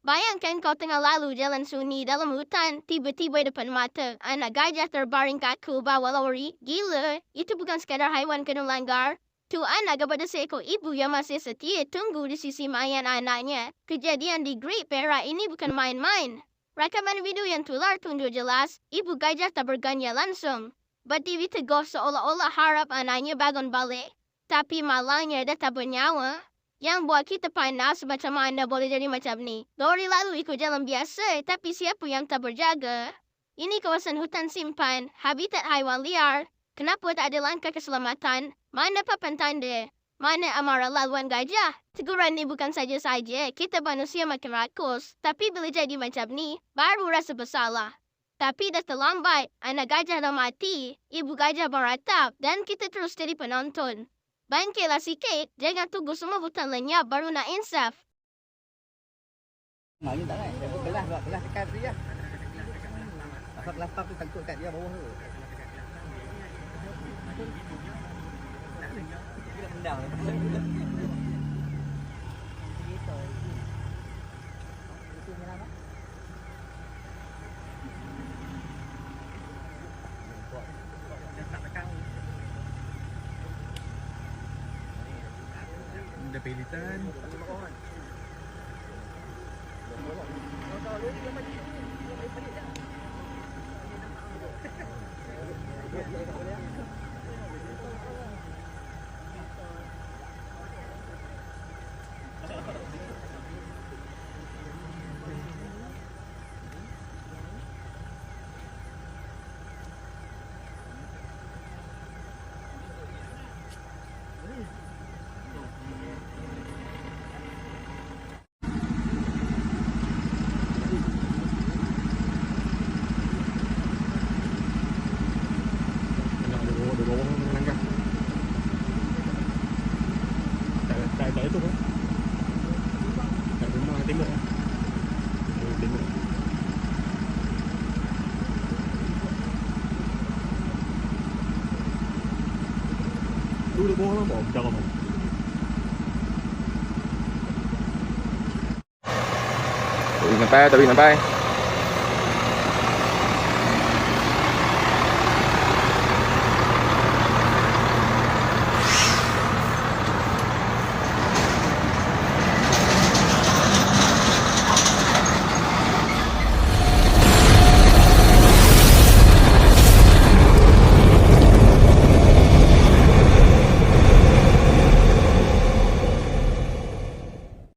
Bayangkan kau tengah lalu jalan sunyi dalam hutan, tiba-tiba depan mata, anak gajah terbaring kaku bawah lori. Gila, itu bukan sekadar haiwan kena langgar. Tu anak kepada seekor ibu yang masih setia tunggu di sisi mayan anaknya. Kejadian di Great Perak ini bukan main-main. Rakaman video yang tular tunjuk jelas, ibu gajah tak berganya langsung. Berdiri teguh seolah-olah harap anaknya bangun balik. Tapi malangnya dah tak bernyawa. Yang buat kita panas macam mana boleh jadi macam ni. Lori lalu ikut jalan biasa tapi siapa yang tak berjaga? Ini kawasan hutan simpan, habitat haiwan liar. Kenapa tak ada langkah keselamatan? Mana papan tanda? Mana amarah laluan gajah? Teguran ni bukan saja-saja kita manusia makin rakus. Tapi bila jadi macam ni, baru rasa bersalah. Tapi dah terlambat, anak gajah dah mati, ibu gajah beratap dan kita terus jadi penonton. Bangkitlah sikit, jangan tunggu semua hutan lenyap baru nak insaf. Mak ni tak kan? Dia pun kelas buat kelas tekan dia. Asal kelas tu tangkut kat dia bawah tu. Dia dah mendang. Pilitan. Anak di bawah, di bawah melangkah. Tak, tak, tak itu kan? Tak rumah tembok kan? Oh, tembok. Tu di bawah lah, bawah dalam. Tụi mình bay, tụi mình bay